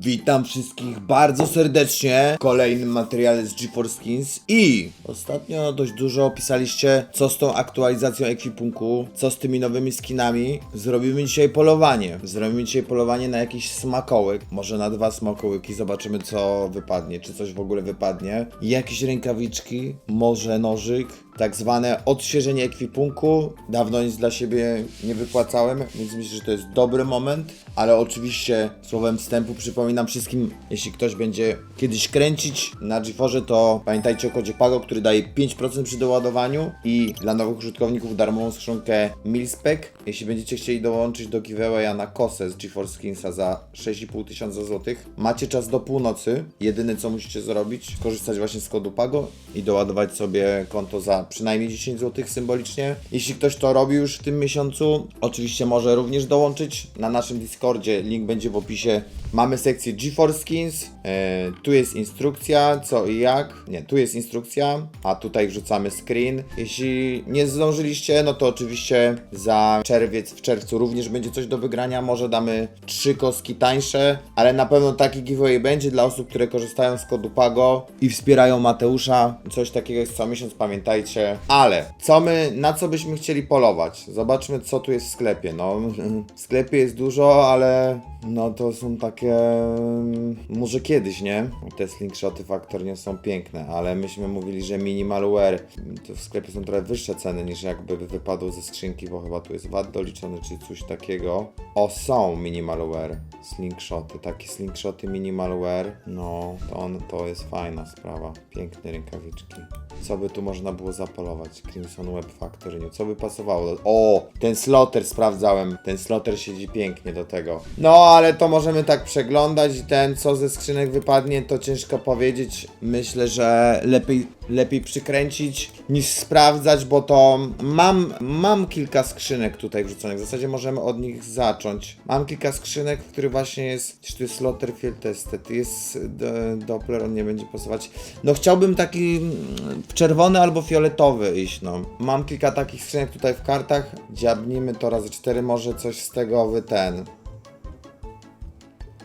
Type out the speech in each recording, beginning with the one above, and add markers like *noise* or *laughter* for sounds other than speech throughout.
Witam wszystkich bardzo serdecznie w kolejnym materiale z GeForce Skins i ostatnio dość dużo pisaliście co z tą aktualizacją ekwipunku, co z tymi nowymi skinami. Zrobimy dzisiaj polowanie. Zrobimy dzisiaj polowanie na jakiś smakołyk, może na dwa smakołyki, zobaczymy co wypadnie, czy coś w ogóle wypadnie. Jakieś rękawiczki, może nożyk, tak zwane odświeżenie ekwipunku. Dawno nic dla siebie nie wypłacałem, więc myślę, że to jest dobry moment, ale oczywiście słowem wstępu przypominam wszystkim, jeśli ktoś będzie kiedyś kręcić na GeForce, to pamiętajcie o kodzie PAGO, który daje 5% przy doładowaniu i dla nowych użytkowników darmową skrzynkę Milspec. Jeśli będziecie chcieli dołączyć do giveawaya na kosę z GeForce Skinsa za 6,5 tysiąca złotych, macie czas do północy. Jedyne co musicie zrobić, korzystać właśnie z kodu PAGO i doładować sobie konto za przynajmniej 10 zł symbolicznie. Jeśli ktoś to robi już w tym miesiącu, oczywiście może również dołączyć na naszym Discordzie. Link będzie w opisie. Mamy sekcję GeForce Skins. E, tu jest instrukcja, co i jak. Nie, tu jest instrukcja, a tutaj wrzucamy screen. Jeśli nie zdążyliście, no to oczywiście za czerwiec, w czerwcu również będzie coś do wygrania. Może damy trzy kostki tańsze, ale na pewno taki giveaway będzie dla osób, które korzystają z kodu PAGO i wspierają Mateusza. Coś takiego jest co miesiąc, pamiętajcie. Ale co my, na co byśmy chcieli polować? Zobaczmy, co tu jest w sklepie. No, *laughs* w sklepie jest dużo, ale no to są takie. mm, Może kiedyś, nie? Te slingshoty faktornie są piękne, ale myśmy mówili, że minimalware to w sklepie są trochę wyższe ceny niż jakby wypadło ze skrzynki, bo chyba tu jest VAT doliczony czy coś takiego. O, są minimalware slingshoty, takie slingshoty minimalware. No, to, on, to jest fajna sprawa. Piękne rękawiczki. Co by tu można było zapolować? Crimson Web Factory, nie? co by pasowało? O, ten slotter sprawdzałem. Ten slotter siedzi pięknie do tego. No, ale to możemy tak przeglądać i ten, co ze skrzynek wypadnie, to ciężko powiedzieć. Myślę, że lepiej, lepiej przykręcić niż sprawdzać, bo to mam, mam kilka skrzynek tutaj wrzuconych. W zasadzie możemy od nich zacząć. Mam kilka skrzynek, w których właśnie jest, czy to jest slotter field tested, jest d- Doppler, on nie będzie pasować. No chciałbym taki mm, czerwony albo fioletowy iść, no. Mam kilka takich skrzynek tutaj w kartach. Dziabnijmy to razy cztery, może coś z tego wy ten.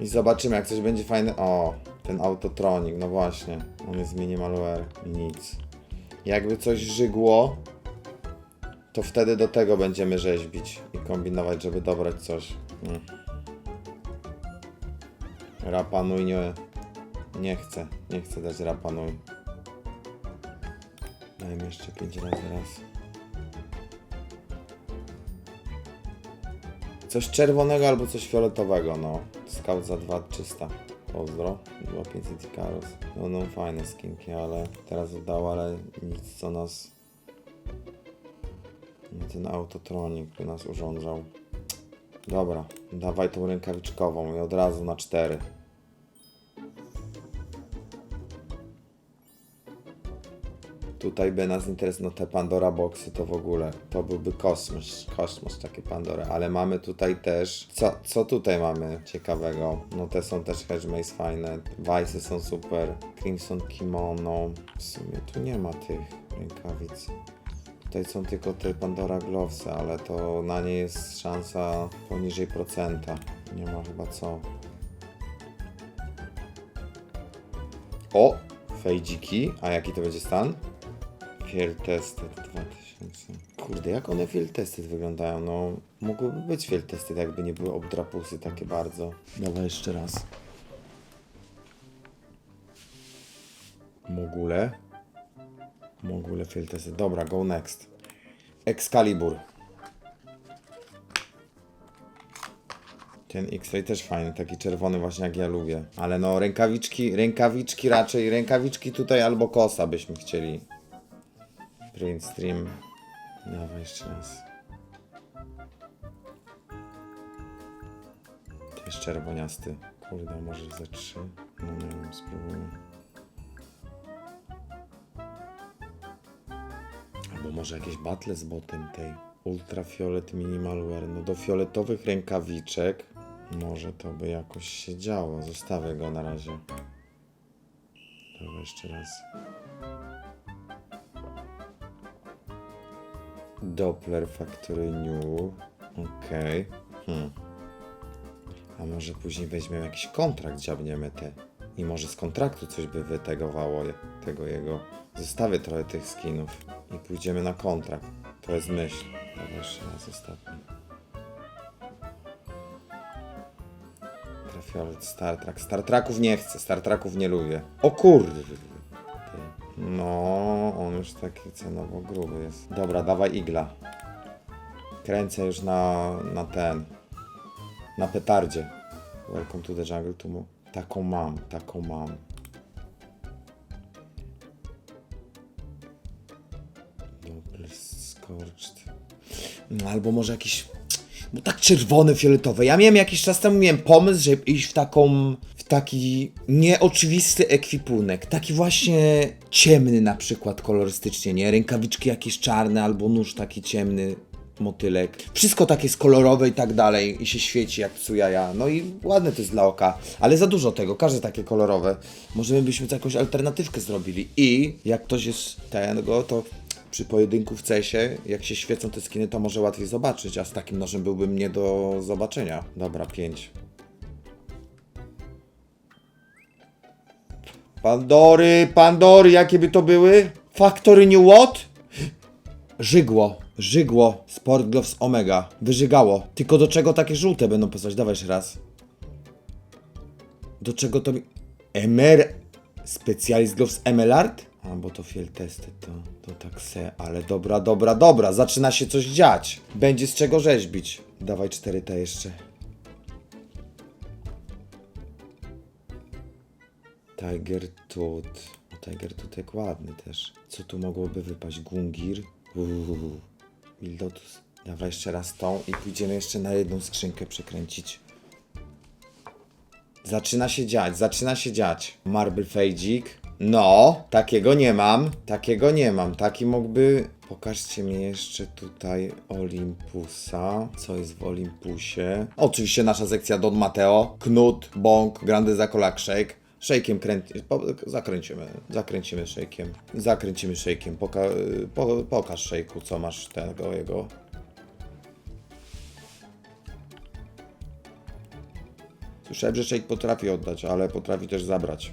I zobaczymy, jak coś będzie fajne. O, ten autotronik, no właśnie. On jest minimalware i nic. Jakby coś żygło, to wtedy do tego będziemy rzeźbić i kombinować, żeby dobrać coś. Mm. Rapanuj nie, nie chcę, nie chcę dać rapanuj. Dajmy jeszcze 5 razy raz. Coś czerwonego albo coś fioletowego, no. Scout za 2300. Pozdro. 2500 Icarus. No, no fajne skinki, ale teraz oddał, ale nic co nas... Ten autotronik by nas urządzał. Dobra, dawaj tą rękawiczkową i od razu na 4. Tutaj by nas interesowało te Pandora Boxy, to w ogóle, to byłby kosmos, kosmos takie Pandory, ale mamy tutaj też, co, co tutaj mamy ciekawego? No te są też Hedgemaze fajne, Vice'y są super, Crimson Kimono, w sumie tu nie ma tych rękawic. Tutaj są tylko te Pandora Glovesy, ale to na nie jest szansa poniżej procenta. Nie ma chyba co. O! Fejdziki. A jaki to będzie stan? Field Tested 2000. Kurde, jak one Field Tested wyglądają? No, mogłyby być Field Tested, jakby nie były obdrapusy takie bardzo. Dawaj jeszcze raz. Mogule. Mogule Field Tested. Dobra, go next. Excalibur. Ten X-Ray też fajny, taki czerwony właśnie jak ja lubię. Ale no rękawiczki, rękawiczki raczej, rękawiczki tutaj albo kosa byśmy chcieli. Print stream. Dawaj jeszcze raz. Jest czerwoniasty. Kurde, może ze trzy? No nie wiem, spróbujmy. Albo może jakieś battle z botem tej. Ultrafiolet minimalware. No do fioletowych rękawiczek może to by jakoś się działo. Zostawię go na razie. Dobra, jeszcze raz. Doppler Factory New. Okej. Hmm. A może później weźmiemy jakiś kontrakt, dziabniemy te. I może z kontraktu coś by wytegowało je- tego jego. Zostawię trochę tych skinów i pójdziemy na kontrakt. To jest myśl. Dobra, jeszcze raz ostatni. Trafiolet, Star Trek. Star Treków nie chcę, Star Treków nie lubię. O kurde. No, on już taki cenowo gruby jest. Dobra, dawaj igla. Kręcę już na, na ten. Na petardzie. Welcome to the jungle. Tu mu... Taką mam, taką mam. Dobry scorched. No, albo może jakiś. Bo tak czerwone, fioletowe. Ja miałem jakiś czas temu miałem pomysł, żeby iść w taką. Taki nieoczywisty ekwipunek. Taki właśnie ciemny na przykład kolorystycznie, nie? Rękawiczki jakieś czarne albo nóż taki ciemny. Motylek. Wszystko takie jest kolorowe i tak dalej i się świeci jak cujaja. No i ładne to jest dla oka, ale za dużo tego, każde takie kolorowe. Może my byśmy jakąś alternatywkę zrobili i jak ktoś jest tego, to przy pojedynku w cesie, jak się świecą te skiny, to może łatwiej zobaczyć, a z takim nożem byłbym nie do zobaczenia. Dobra, 5. Pandory, Pandory, jakie by to były? Factory New What? Żygło, żygło, Sport Gloves Omega, wyżygało. Tylko do czego takie żółte będą posłać? Dawaj jeszcze raz. Do czego to mi... Emer... Specialist Gloves Emelard? A, bo to fiel testy, to, to tak se, ale dobra, dobra, dobra, zaczyna się coś dziać. Będzie z czego rzeźbić. Dawaj 4 te jeszcze. Tiger Tooth. O, Tiger Tooth jak ładny też. Co tu mogłoby wypaść? Gungir? Uuu. Wildotus. Dawaj jeszcze raz tą i pójdziemy jeszcze na jedną skrzynkę przekręcić. Zaczyna się dziać, zaczyna się dziać. Marble Fejdzik. No, takiego nie mam. Takiego nie mam. Taki mógłby. Pokażcie mi jeszcze tutaj Olympusa. Co jest w Olympusie? Oczywiście nasza sekcja Don Mateo. Knut, Bąk, Grande Zakolak Shake. Po, zakręcimy. Zakręcimy shake'iem. Zakręcimy shake'iem. Poka po, pokaż shake'u, co masz tego jego. Słyszałem, że Shake potrafi oddać, ale potrafi też zabrać.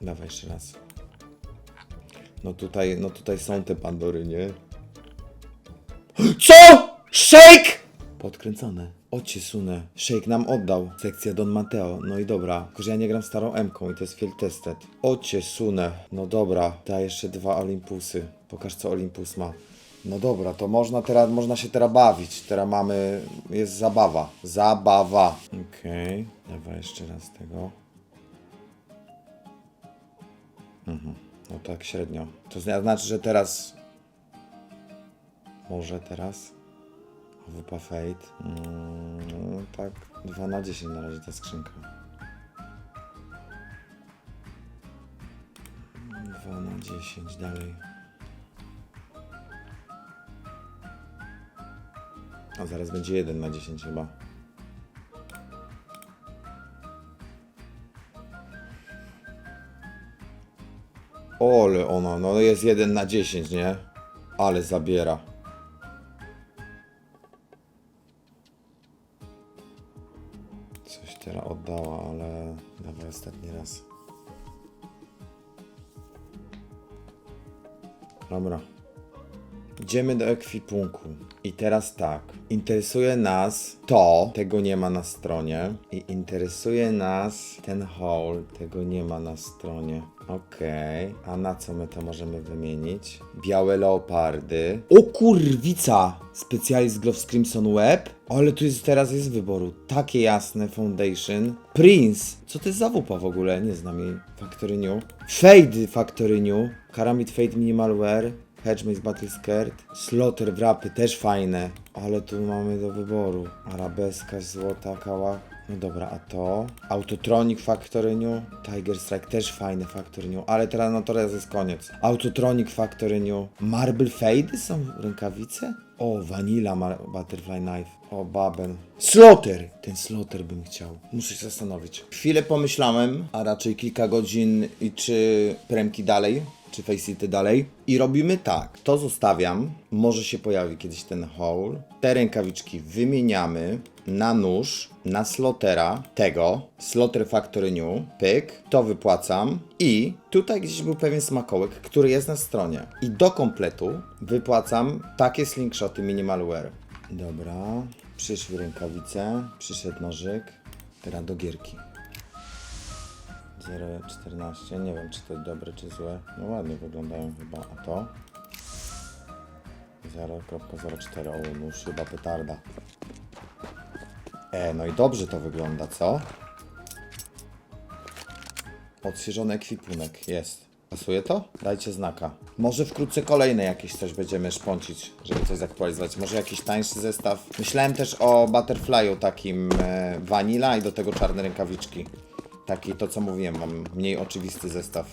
Dawaj jeszcze raz. No tutaj, no tutaj są te Pandory, nie? *gasps* CO?! Shake! Podkręcone. Ocie sunę. Shake nam oddał. Sekcja Don Mateo. No i dobra. Tylko, że ja nie gram starą M-ką i to jest field tested. Ocie sunę. No dobra. Da jeszcze dwa Olympusy. Pokaż co Olympus ma. No dobra, to można teraz, można się teraz bawić. Teraz mamy, jest zabawa. Zabawa. Okej. Dawaj jeszcze raz tego. Mhm. No tak średnio. To zna- znaczy, że teraz... Może teraz? WP Fate. Mm, tak, 2 na 10 na razie ta skrzynka. 2 na 10 dalej. A zaraz będzie 1 na 10 chyba. Ole ona, no jest 1 na 10, nie? Ale zabiera. Dobra. Idziemy do ekwipunku. I teraz tak. Interesuje nas to, tego nie ma na stronie. I interesuje nas ten haul, tego nie ma na stronie. Okej. A na co my to możemy wymienić? Białe leopardy. O kurwica! Specjalist Gloves Crimson Web. Ale tu jest teraz jest wyboru. Takie jasne Foundation. Prince. Co to jest za wupa w ogóle? Nie znam jej. Fade Factory. Karamid Fade Minimal Wear. Hedge Maze Battle Skirt. Slaughter wrapy też fajne. Ale tu mamy do wyboru. Arabeska, złota, kała. No dobra, a to? Autotronic Factory New. Tiger Strike też fajne Factory New. Ale teraz, no teraz jest koniec. Autotronic Factory New. Marble Fade są rękawice? O, Vanilla Mar Butterfly Knife. O, Babel. Slaughter! Ten Slaughter bym chciał. Muszę się zastanowić. Chwilę pomyślałem, a raczej kilka godzin i czy premki dalej czy Faceit dalej. I robimy tak. To zostawiam. Może się pojawi kiedyś ten haul. Te rękawiczki wymieniamy na nóż, na slotera tego, Slotter Factory New, pyk, to wypłacam i tutaj gdzieś był pewien smakołek, który jest na stronie. I do kompletu wypłacam takie slingshoty minimal wear. Dobra, przyszły rękawice, przyszedł nożyk, teraz do gierki. 0,14, nie wiem czy to dobre czy złe, no ładnie wyglądają chyba, a to? 0,04, o nóż chyba petarda. E, no i dobrze to wygląda, co? Odświeżony ekwipunek, jest. Pasuje to? Dajcie znaka. Może wkrótce kolejne jakieś coś będziemy szpącić, żeby coś zaktualizować. Może jakiś tańszy zestaw. Myślałem też o Butterfly'u takim e, vanilla i do tego czarne rękawiczki. Taki to co mówiłem, mam mniej oczywisty zestaw.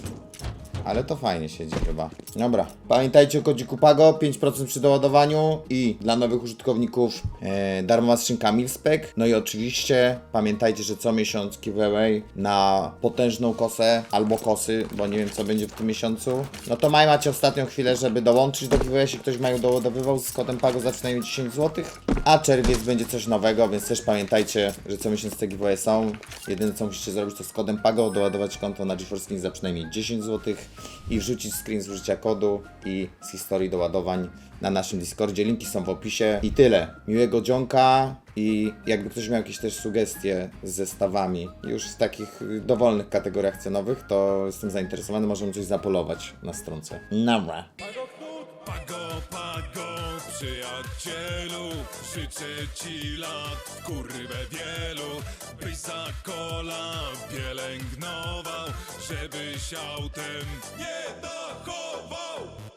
Ale to fajnie siedzi chyba. Dobra. Pamiętajcie o kodziku PAGO, 5% przy doładowaniu i dla nowych użytkowników e, darmowa skrzynka Milspec. No i oczywiście pamiętajcie, że co miesiąc giveaway na potężną kosę albo kosy, bo nie wiem co będzie w tym miesiącu. No to maj macie ostatnią chwilę, żeby dołączyć do giveaway, jeśli ktoś mają doładowywał z kodem PAGO za przynajmniej 10 zł. A czerwiec będzie coś nowego, więc też pamiętajcie, że co miesiąc te giveaway są. Jedyne co musicie zrobić to z kodem PAGO doładować konto na GeForce Skins za przynajmniej 10 zł i wrzucić screen z użycia kodu i z historii doładowań na naszym Discordzie. Linki są w opisie. I tyle. Miłego dzionka i jakby ktoś miał jakieś też sugestie z zestawami już w takich dowolnych kategoriach cenowych, to jestem zainteresowany, możemy coś zapolować na stronce. Dobra. Przyjacielu Życzę ci lat, kurwę wielu Byś za kola pielęgnował Żebyś autem nie dachował